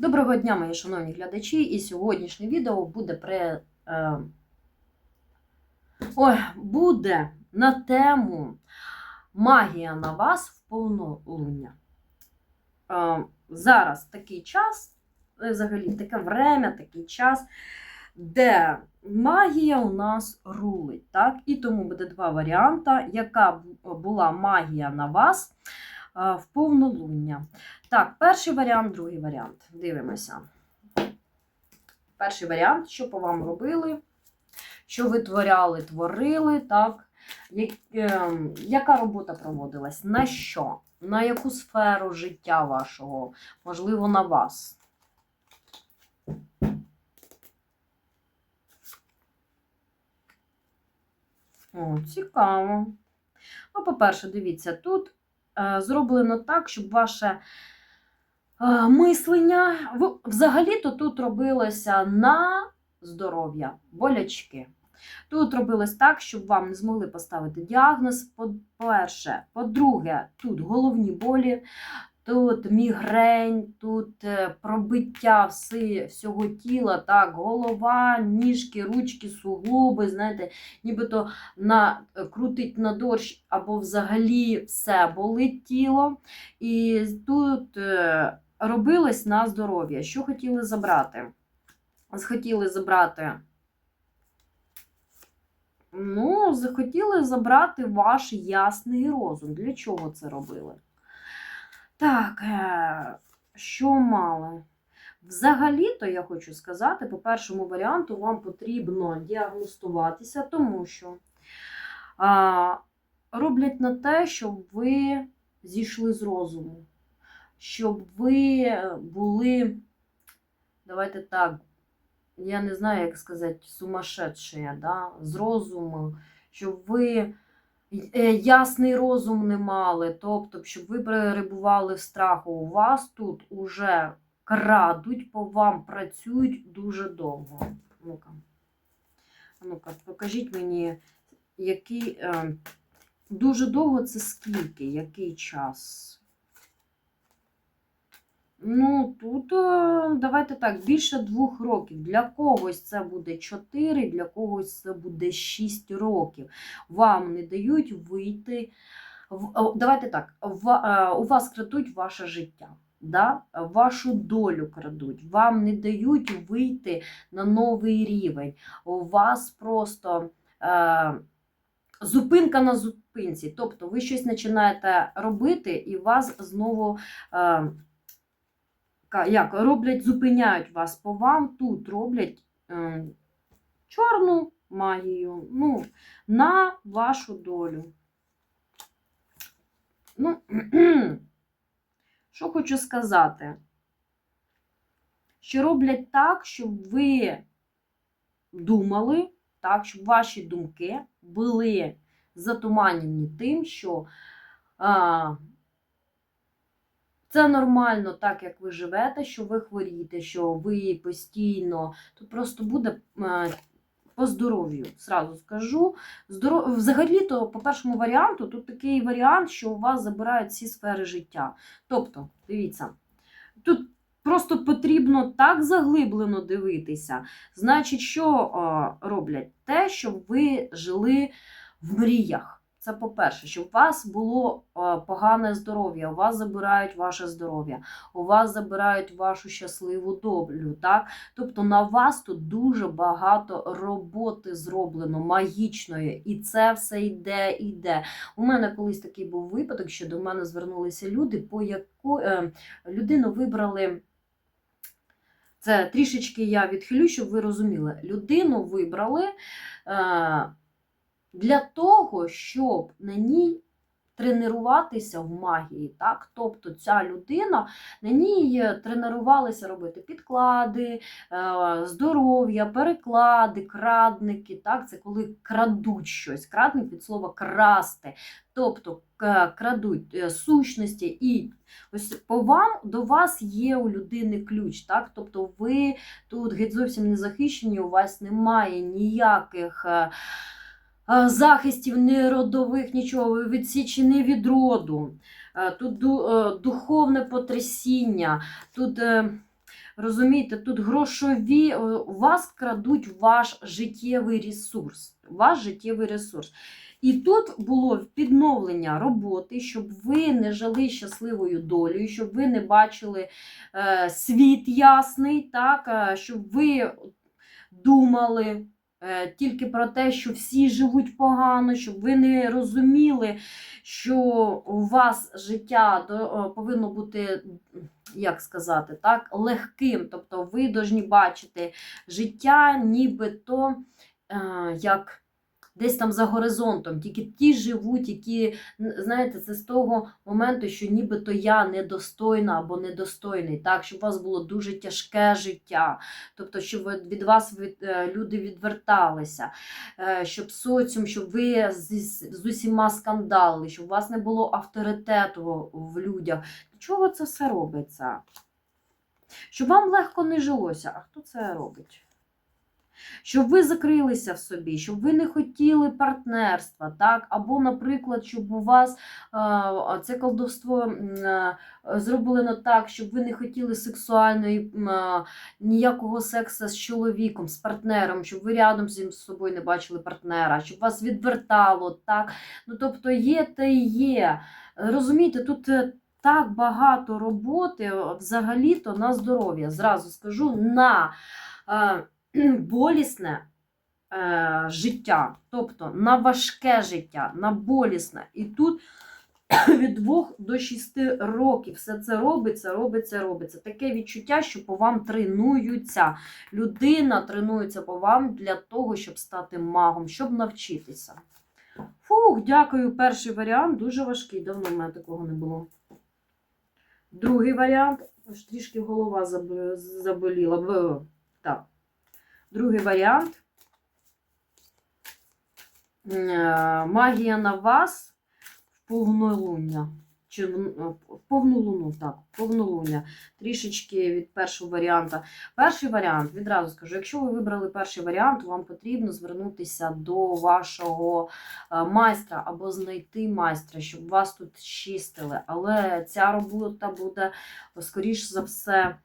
Доброго дня, мої шановні глядачі, і сьогоднішнє відео буде при, е, ой, буде на тему Магія на вас в повнолуння. Е, зараз такий час, е, взагалі таке время, такий час, де магія у нас рулить. Так? І тому буде два варіанти, яка була магія на вас в повнолуння. Так, перший варіант, другий варіант. Дивимося. Перший варіант, що по вам робили, що витворяли, творили, так. Ем, яка робота проводилась? На що? На яку сферу життя вашого? Можливо, на вас? О, цікаво. Ну, по-перше, дивіться, тут е, зроблено так, щоб ваше е, мислення. Взагалі-то тут робилося на здоров'я, болячки. Тут робилось так, щоб вам не змогли поставити діагноз. По-перше, по-друге, тут головні болі, тут мігрень, тут е, пробиття вси, всього тіла, так, голова, ніжки, ручки, суглоби, знаєте, нібито на, е, крутить на дощ або взагалі все болить тіло. І тут е, робилось на здоров'я. Що хотіли забрати? Хотіли забрати. Ну, захотіли забрати ваш ясний розум. Для чого це робили? Так, е, що мали? Взагалі-то я хочу сказати, по першому варіанту вам потрібно діагностуватися, тому що а, роблять на те, щоб ви зійшли з розуму, щоб ви були, давайте так, я не знаю, як сказати, сумасшедшие, да? з розуму, щоб ви е, ясний розум не мали, тобто, щоб ви перебували в страху. У вас тут уже крадуть, по вам працюють дуже довго. Ну-ка, ну-ка, покажіть мені, який. Е, дуже довго це скільки, який час? Ну, тут, е, давайте так, більше двох років. Для когось це буде 4, для когось це буде 6 років. Вам не дають вийти. Давайте так, е, у вас крадуть ваше життя, да? вашу долю крадуть, вам не дають вийти на новий рівень. У вас просто. Е, Зупинка на зупинці. Тобто ви щось починаєте робити, і вас знову е, як, роблять, зупиняють вас по вам, тут роблять е, чорну магію ну, на вашу долю. Ну, що хочу сказати? Що роблять так, щоб ви думали, так, щоб ваші думки були затуманені тим, що а, це нормально, так як ви живете, що ви хворієте, що ви постійно. Тут просто буде е, по здоров'ю, зразу скажу. Здоров... Взагалі-то, по першому варіанту, тут такий варіант, що у вас забирають всі сфери життя. Тобто, дивіться, тут просто потрібно так заглиблено дивитися. Значить, що е, роблять? Те, щоб ви жили в мріях. Це по-перше, щоб у вас було е, погане здоров'я, у вас забирають ваше здоров'я, у вас забирають вашу щасливу долю. Так? Тобто на вас тут дуже багато роботи зроблено магічної, і це все йде, йде. У мене колись такий був випадок, що до мене звернулися люди, по яку е, людину вибрали. Це трішечки я відхилю, щоб ви розуміли. Людину вибрали е, для того, щоб на ній тренуватися в магії. Так? Тобто ця людина на ній тренувалися робити підклади, е, здоров'я, переклади, крадники. Так? Це коли крадуть щось. Крадник від слова красти. Тобто крадуть е, сущності і ось по вам до вас є у людини ключ. Так? Тобто ви тут геть зовсім не захищені, у вас немає ніяких. Е, захистів ні родових, нічого, відсічені від роду. Е, Тут е, духовне потрясіння, тут Розумієте, тут грошові, у вас крадуть ваш життєвий ресурс. Ваш життєвий ресурс. І тут було підновлення роботи, щоб ви не жили щасливою долею, щоб ви не бачили світ ясний, так, щоб ви думали тільки про те, що всі живуть погано, щоб ви не розуміли, що у вас життя е, повинно бути, як сказати, так, легким. Тобто ви повинні бачити життя нібито е, як десь там за горизонтом. Тільки ті живуть, які, знаєте, це з того моменту, що нібито я недостойна або недостойний, так, щоб у вас було дуже тяжке життя, тобто, щоб від вас е, люди відверталися, е, щоб соціум, щоб ви з, усіма скандали, щоб у вас не було авторитету в людях. Чого це все робиться? Щоб вам легко не жилося. А хто це робить? Щоб ви закрилися в собі, щоб ви не хотіли партнерства, так? Або, наприклад, щоб у вас е, це колдовство е, зроблено так, щоб ви не хотіли сексуальної е, ніякого сексу з чоловіком, з партнером, щоб ви рядом з собою не бачили партнера, щоб вас відвертало, так? Ну, тобто є та й є. Розумієте, тут. Так багато роботи взагалі-то на здоров'я. Зразу скажу на болісне е, життя, тобто на важке життя, на болісне. І тут від 2 до 6 років все це робиться, робиться, робиться. Таке відчуття, що по вам тренуються. Людина тренується по вам для того, щоб стати магом, щоб навчитися. Фух, дякую. Перший варіант дуже важкий. Давно в мене такого не було. Другий варіант. Трішки голова заболіла. Так. Другий варіант. Е, Магія на вас в повнолуння. Чи в в повну луну, так, повнолуння. Трішечки від першого варіанта. Перший варіант, відразу скажу, якщо ви вибрали перший варіант, вам потрібно звернутися до вашого е, майстра або знайти майстра, щоб вас тут чистили. Але ця робота буде, скоріш за все, е,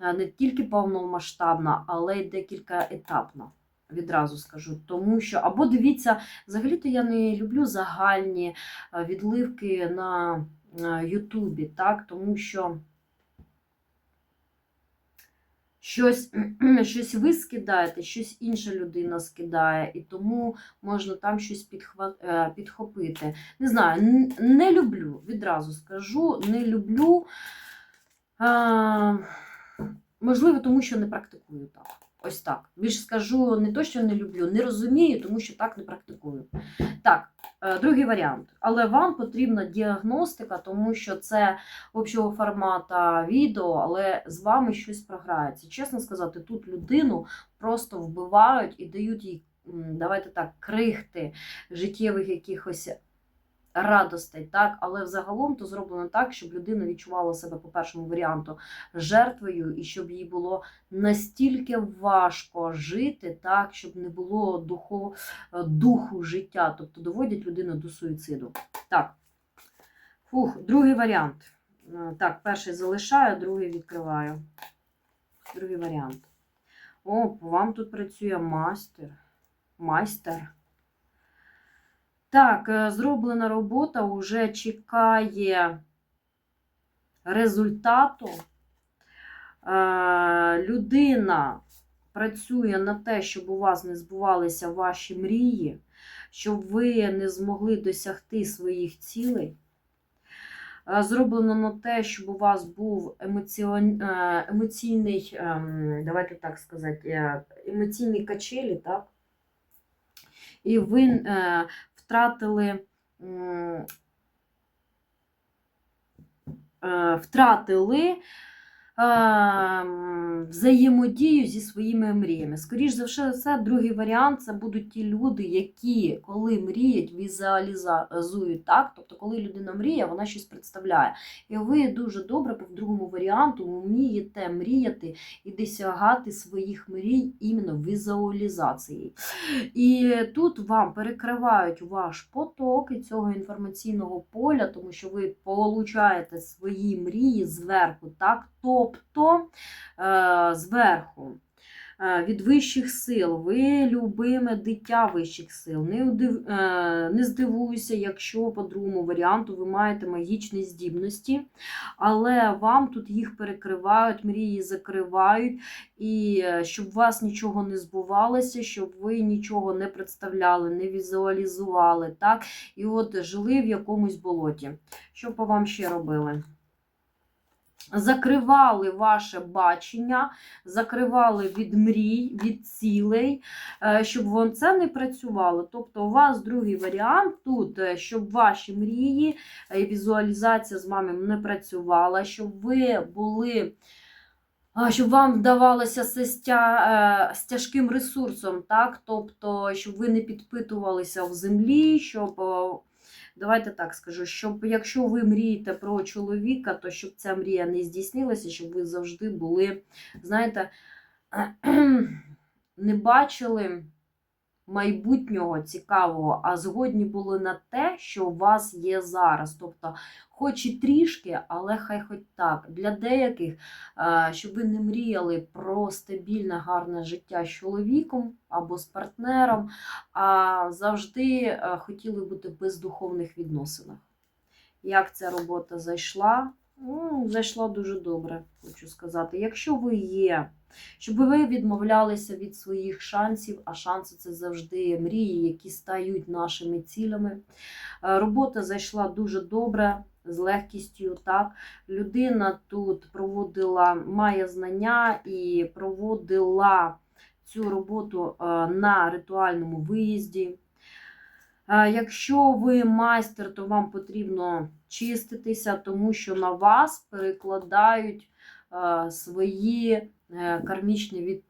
не тільки повномасштабна, але й декілька етапна. Відразу скажу, тому що або дивіться, взагалі-то я не люблю загальні е, відливки на е, Ютубі, так, тому що щось, щось ви скидаєте, щось інша людина скидає, і тому можна там щось підхва... е, підхопити. Не знаю, не люблю, відразу скажу, не люблю. А, можливо, тому що не практикую так. Ось так. Більш скажу не то, що не люблю, не розумію, тому що так не практикую. Так, е, другий варіант. Але вам потрібна діагностика, тому що це общого формата відео, але з вами щось програється. Чесно сказати, тут людину просто вбивають і дають їй, давайте так, крихти життєвих якихось радостей, так, але взагалом то зроблено так, щоб людина відчувала себе по першому варіанту жертвою, і щоб їй було настільки важко жити, так, щоб не було духу, е, духу життя, тобто доводять людину до суїциду. Так. Фух, другий варіант. Е, Так, перший залишаю, другий відкриваю. Другий варіант. О, вам тут працює майстер. Майстер. Так, е, зроблена робота вже чекає результату. Е, Людина працює на те, щоб у вас не збувалися ваші мрії, щоб ви не змогли досягти своїх цілей. Е, Зроблено на те, щоб у вас був емоціон... емоційний, ем, давайте так сказати, емоційний качелі, так? І ви втратили, е, втратили взаємодію зі своїми мріями. Скоріше за все, другий варіант це будуть ті люди, які, коли мріють, візуалізують так. Тобто, коли людина мріє, вона щось представляє. І ви дуже добре по другому варіанту вмієте мріяти і досягати своїх мрій іменно візуалізацією. І тут вам перекривають ваш поток і цього інформаційного поля, тому що ви получаєте свої мрії зверху, так? Тобто е, е, зверху. е, Від вищих сил, ви любиме дитя вищих сил. Не, удив... е, не здивуюся, якщо по другому варіанту ви маєте магічні здібності, але вам тут їх перекривають, мрії закривають, і щоб у вас нічого не збувалося, щоб ви нічого не представляли, не візуалізували, так? І от жили в якомусь болоті. Що по вам ще робили? Закривали ваше бачення, закривали від мрій, від цілей, е, щоб вон це не працювало. Тобто, у вас другий варіант тут, е, щоб ваші мрії і візуалізація з вами не працювала, щоб ви були. Щоб вам вдавалося це з, тя, е, з тяжким ресурсом, так? Тобто, щоб ви не підпитувалися в землі, щоб е, Давайте так скажу, щоб якщо ви мрієте про чоловіка, то щоб ця мрія не здійснилася, щоб ви завжди були, знаєте, не бачили майбутнього цікавого, а згодні були на те, що у вас є зараз. Тобто, хоч і трішки, але хай хоч так. Для деяких, е, щоб ви не мріяли про стабільне, гарне життя з чоловіком або з партнером, а завжди е, хотіли бути в бездуховних відносинах. Як ця робота зайшла? Ну, зайшла дуже добре, хочу сказати. Якщо ви є, щоб ви відмовлялися від своїх шансів, а шанси це завжди мрії, які стають нашими цілями. Е, Робота зайшла дуже добре, з легкістю. Так, людина тут проводила, має знання і проводила цю роботу е, на ритуальному виїзді. Е, Якщо ви майстер, то вам потрібно чиститися, тому що на вас перекладають е, свої е, кармічні,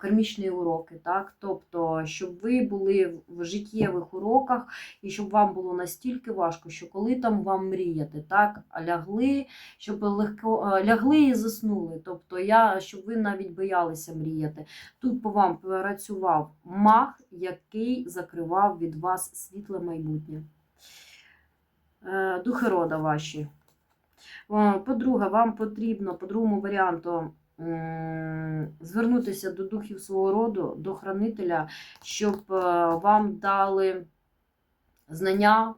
кармічні уроки. Так? Тобто, щоб ви були в життєвих уроках і щоб вам було настільки важко, що коли там вам мріяти, так? лягли, щоб легко лягли і заснули. Тобто, я, щоб ви навіть боялися мріяти. Тут по вам працював маг, який закривав від вас світле майбутнє. Е, Духи рода ваші. Е, По-друге, вам потрібно, по другому варіанту, звернутися до духів свого роду, до хранителя, щоб е, вам дали знання,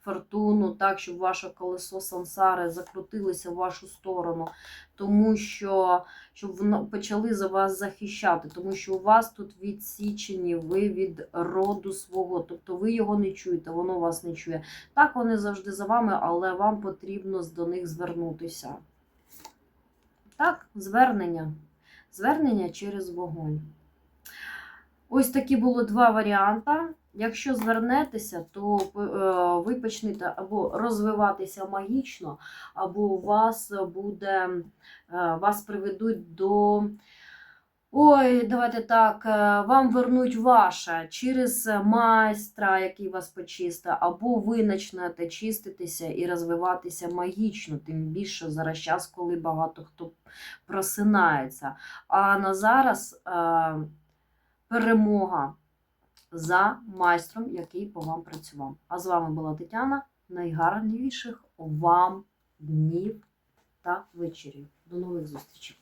фортуну, так, щоб ваше колесо сансари закрутилося в вашу сторону, тому що щоб почали за вас захищати, тому що у вас тут відсічені ви від роду свого, тобто ви його не чуєте, воно вас не чує. Так, вони завжди за вами, але вам потрібно до них звернутися. Так, звернення. Звернення через вогонь. Ось такі було два варіанти. Якщо звернетеся, то е, ви почнете або розвиватися магічно, або вас буде, е, вас приведуть до. Ой, давайте так, е, вам вернуть ваше через майстра, який вас почистить, або ви почнете чиститися і розвиватися магічно, тим більше зараз час, коли багато хто просинається. А на зараз е, перемога за майстром, який по вам працював. А з вами була Тетяна. Найгарніших вам днів та вечорів. До нових зустрічей!